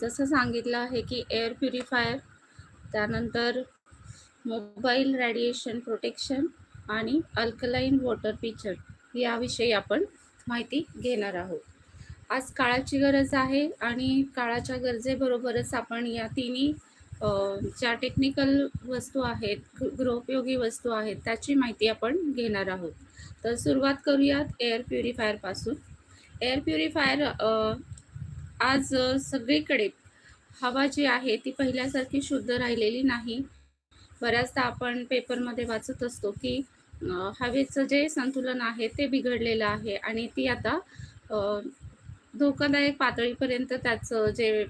जसं सांगितलं आहे की एअर प्युरिफायर त्यानंतर मोबाईल रेडिएशन प्रोटेक्शन आणि अल्कलाईन वॉटर पिचर याविषयी आपण माहिती घेणार आहोत. आज काळाची गरज आहे आणि काळाच्या गरजेबरोबरच आपण या तिन्ही ज्या टेक्निकल वस्तू आहेत गृ- गृहोपयोगी वस्तू आहेत त्याची माहिती आपण घेणार आहोत. तर सुरुवात करूयात एअर प्युरिफायरपासून एअर प्युरिफायर आज सगळीकडे हवा जी आहे ती पहिल्यासारखी शुद्ध राहिलेली नाही. बऱ्याचदा आपण पेपरमध्ये वाचत असतो की हवेचं जे संतुलन आहे ते बिघडलेलं आहे आणि ती आता धोकादायक पातळीपर्यंत त्याचं जे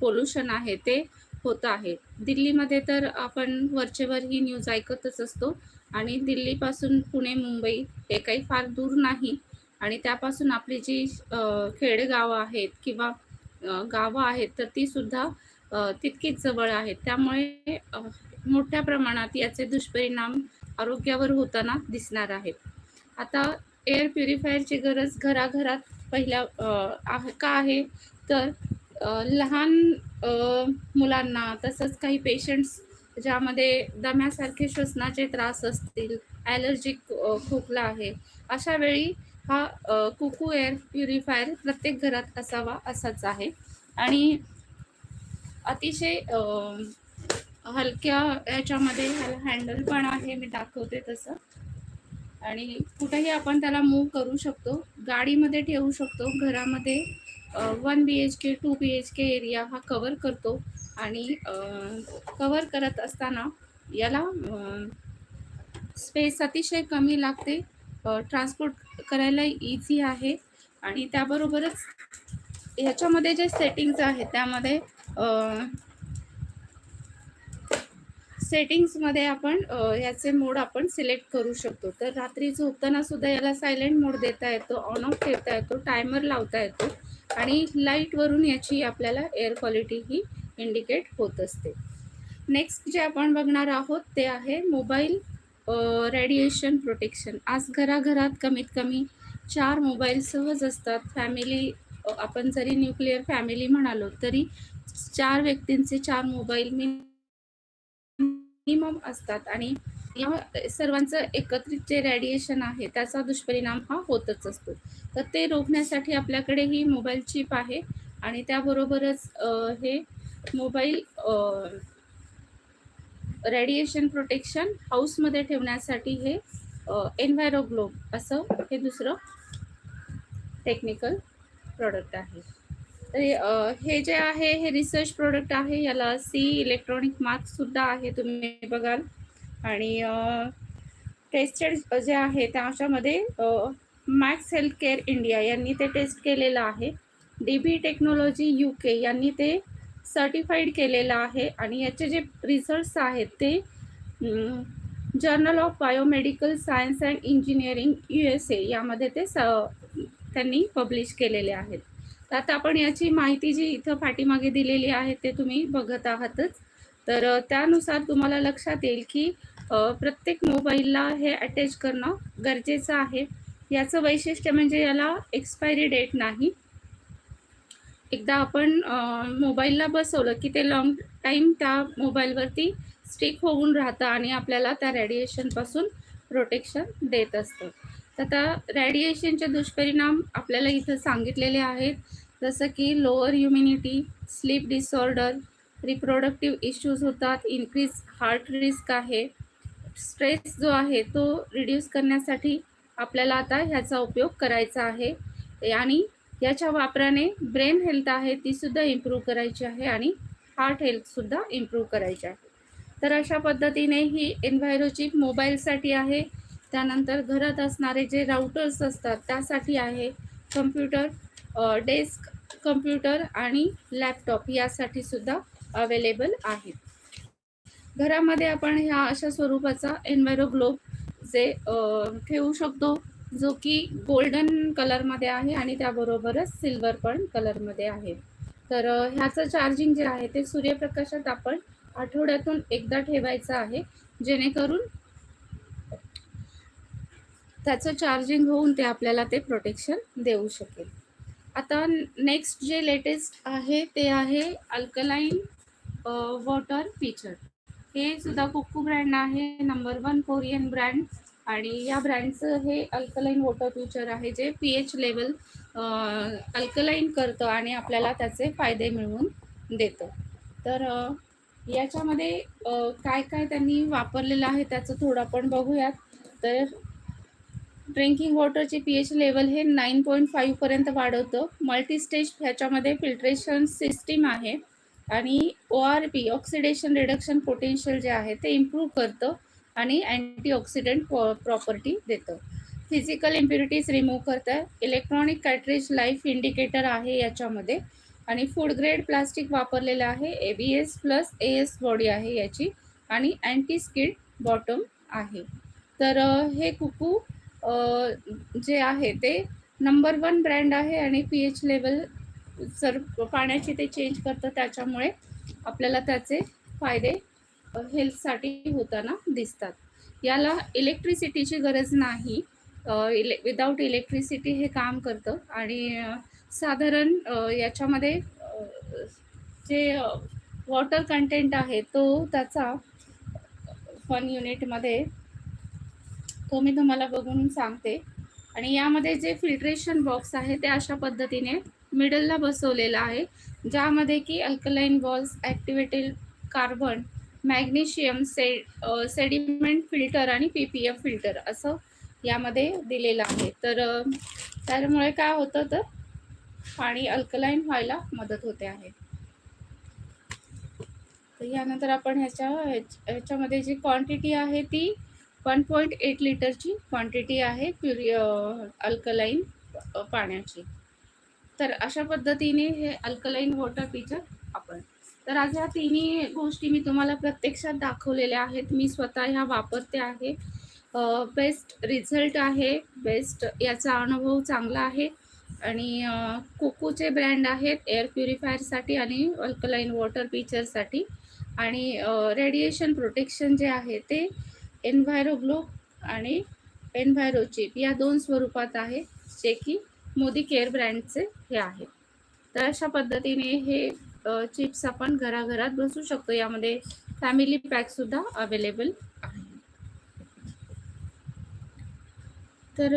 पोल्युशन आहे ते होत आहे. दिल्लीमध्ये तर आपण वरचेवर ही न्यूज ऐकतच असतो आणि दिल्लीपासून पुणे मुंबई हे काही फार दूर नाही आणि त्यापासून आपली जी खेडेगावं आहेत किंवा गावं आहेत तर ती सुद्धा तितकीच जवळ आहेत. त्यामुळे मोठ्या प्रमाणात याचे दुष्परिणाम आरोग्यावर होताना दिसणार आहेत. आता एअर प्युरिफायरची गरज घराघरात पहिल्या का आहे? तर लहान मुलांना तसंच काही पेशंट्स ज्यामध्ये दम्यासारखे श्वसनाचे त्रास असतील ॲलर्जिक खोकला आहे अशा वेळी हा कुकू एअर प्युरिफायर प्रत्येक घरात असावा असाच आहे. आणि अतिशय हलक्या याच्यामध्ये ह्याला हँडल पण आहे मी दाखवते तसं. आणि कुठेही आपण त्याला मूव करू शकतो. गाडीमध्ये ठेवू शकतो. घरामध्ये one B H K two B H K area हा कवर करतो. आणि कवर करत असताना याला स्पेस अतिशय कमी लागते. ट्रान्सपोर्ट करायला इझी आहे. आणि त्याबरोबरच ह्याच्यामध्ये जे सेटिंग्ज आहेत त्यामध्ये सेटिंग्समध्ये आपण याचे मोड आपण सिलेक्ट करू शकतो. तर रात्री झोपताना सुद्धा याला सायलेंट मोड देता येतो ऑन ऑफ ठेवता येतो टायमर लावता येतो आणि लाईटवरून याची आपल्याला एअर क्वालिटी ही इंडिकेट होत असते. नेक्स्ट जे आपण बघणार आहोत ते आहे मोबाईल रेडिएशन प्रोटेक्शन आज घराघरात कमीत कमी चार मोबाईल सहज असतात. फॅमिली आपण जरी न्यूक्लिअर फॅमिली म्हणालो तरी चार व्यक्तींचे चार मोबाईल मिनिमम असतात. आणि या सर्वांचं एकत्रित जे रेडिएशन आहे त्याचा दुष्परिणाम हा होतच असतो. तर ते रोखण्यासाठी आपल्याकडे ही मोबाईल चिप आहे. आणि त्याबरोबरच हे मोबाईल रेडिएशन प्रोटेक्शन हाऊसमध्ये ठेवण्यासाठी हे एन्व्हायरोग्लोब असं हे दुसरं टेक्निकल प्रोडक्ट आहे. तर हे, जे आहे हे रिसर्च प्रोडक्ट आहे याला सी इलेक्ट्रॉनिक मार्क्ससुद्धा आहे तुम्ही बघाल. आणि टेस्टेड जे आहे त्याच्यामध्ये मॅक्स हेल्थ केअर इंडिया यांनी ते टेस्ट केलेलं आहे. D B technology U K यांनी ते सर्टिफाईड केलेलं आहे आणि याचे जे रिझल्ट्स आहेत ते journal of biomedical science and engineering U S A यामध्ये ते स त्यांनी पब्लिश केलेले आहेत. तर आता आपण याची माहिती जी इथं पाठीमागे दिलेली आहे ते तुम्ही बघत आहातच. तर त्यानुसार तुम्हाला लक्षात येईल की प्रत्येक मोबाईलला हे अटॅच करणं गरजेचं आहे. याचं वैशिष्ट्य म्हणजे याला एक्सपायरी डेट नाही. एकदा आपण मोबाईलला बसवलं की ते लाँग टाईम त्या मोबाईलवरती स्टिक होऊन राहतं आणि आपल्याला त्या रेडिएशनपासून प्रोटेक्शन देत असतं. तर त्या रेडिएशनचे दुष्परिणाम आपल्याला इथं सांगितलेले आहेत. जसं की lower humidity sleep disorder reproductive issues होतात इन्क्रीज हार्ट रिस्क आहे. स्ट्रेस जो आहे तो रिड्यूस करण्यासाठी आपल्याला आता ह्याचा उपयोग करायचा आहे. आणि याच्या वापराने ब्रेन हेल्थ आहे ती सुद्धा इम्प्रूव्ह करायची आहे आणि हार्ट हेल्थसुद्धा इम्प्रूव्ह करायची आहे. तर अशा पद्धतीने ही एन्व्हायरोचिप मोबाईलसाठी आहे. त्यानंतर घरात असणारे जे राउटर्स असतात त्यासाठी आहे कम्प्युटर डेस्क कम्प्युटर आणि लॅपटॉप यासाठी सुद्धा अवेलेबल आहेत. घरामध्ये आपण ह्या अशा स्वरूपाचा एन्व्हायरो ग्लोब जे ठेवू शकतो. जो की गोल्डन कलरमध्ये आहे आणि त्याबरोबरच सिल्वर पण कलरमध्ये आहे. तर ह्याचं चार्जिंग जे आहे ते सूर्यप्रकाशात आपण आठवड्यातून एकदा ठेवायचं आहे जेणेकरून त्याचं चार्जिंग होऊन ते आपल्याला ते प्रोटेक्शन देऊ शकेल. आता नेक्स्ट जे लेटेस्ट आहे ते आहे अल्कलाईन वॉटर फीचर हे सुद्धा कुक्कू ब्रँड आहे नंबर वन कोरियन ब्रँड आणि या ब्रँडचं हे अल्कलाईन वॉटर फ्युचर आहे J P H level alkaline करतं आणि आपल्याला त्याचे फायदे मिळवून देतं. तर याच्यामध्ये काय काय त्यांनी वापरलेलं आहे त्याचं थोडं आपण बघूयात. तर ड्रिंकिंग वॉटरचे पी एच लेवल हे नाईन पॉईंट फाईव्हपर्यंत वाढवतं. मल्टीस्टेज ह्याच्यामध्ये फिल्ट्रेशन सिस्टीम आहे. आणि O R P oxidation reduction potential जे आहे ते इम्प्रूव्ह करतं. आणि अँटीऑक्सिडंट प्रॉपर्टी देतं. फिजिकल इम्प्युरिटीज रिमूव्ह करतं. इलेक्ट्रॉनिक कॅटरेज लाईफ इंडिकेटर आहे याच्यामध्ये. आणि फूड ग्रेड प्लास्टिक वापरलेलं आहे. A B S plus A S body आहे याची. आणि अँटी स्किड बॉटम आहे. तर हे कुकू जे आहे ते नंबर वन ब्रँड आहे आणि पी एच लेवल सर पाण्याची ते चेंज करतं त्याच्यामुळे आपल्याला त्याचे फायदे हेल्थसाठी होताना दिसतात. याला इलेक्ट्रिसिटीची गरज नाही. इले विदाऊट इलेक्ट्रिसिटी हे काम करतं. आणि साधारण याच्यामध्ये जे वॉटर कंटेंट आहे तो त्याचा वन युनिटमध्ये तो मी तुम्हाला बघून सांगते. आणि यामध्ये जे फिल्ट्रेशन बॉक्स आहे ते अशा पद्धतीने मिडलला बसवलेलं आहे. ज्यामध्ये की alkaline walls activated carbon magnesium से सेडिमेंट फिल्टर आणि पी पी एफ फिल्टर असं यामध्ये दिलेलं आहे. तर त्यामुळे काय होतं तर पाणी अल्कलाईन व्हायला मदत होते आहे. तर यानंतर आपण ह्याच्या ह्याच्यामध्ये जी क्वांटिटी आहे ती वन पॉईंट एट लिटरची क्वांटिटी आहे प्युरी अल्कलाईन पाण्याची. तर अशा पद्धतीने हे अल्कलाईन वॉटर पिचर तर आज ह्या तिन्ही गोष्टी मी तुम्हाला प्रत्यक्षात दाखवलेल्या आहेत. मी स्वतः ह्या वापरते आहे. बेस्ट रिझल्ट आहे. बेस्ट याचा अनुभव चांगला आहे. आणि अ, कोकोचे ब्रँड आहेत एअर प्युरिफायरसाठी आणि अल्कलाईन वॉटर पिचरसाठी आणि रेडिएशन प्रोटेक्शन जे आहे ते एन्व्हायरोग्लो आणि एन्व्हायरोचिप या दोन स्वरूपात आहे. जे की मोदी केअर ब्रँडचे हे आहे. तर अशा पद्धतीने हे चिप्स आपण घराघरात बसू शकतो. यामध्ये फॅमिली पॅक सुद्धा अवेलेबल आहे तर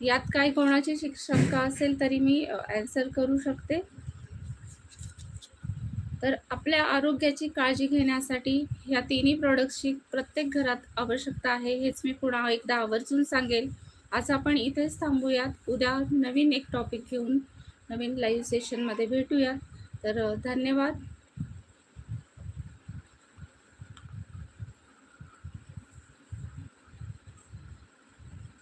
यात काय कोणाची शिक- शंका असेल तरी मी ॲन्सर करू शकते. तर आपल्या आरोग्याची काळजी घेण्यासाठी ह्या तिन्ही प्रोडक्ट्सची प्रत्येक घरात आवश्यकता आहे हेच मी पुन्हा एकदा आवर्जून सांगेल. आज आपण इथेच थांबूयात. उद्या नवीन एक टॉपिक घेऊन नवीन लाईव्ह सेशनमध्ये भेटूयात. तर धन्यवाद.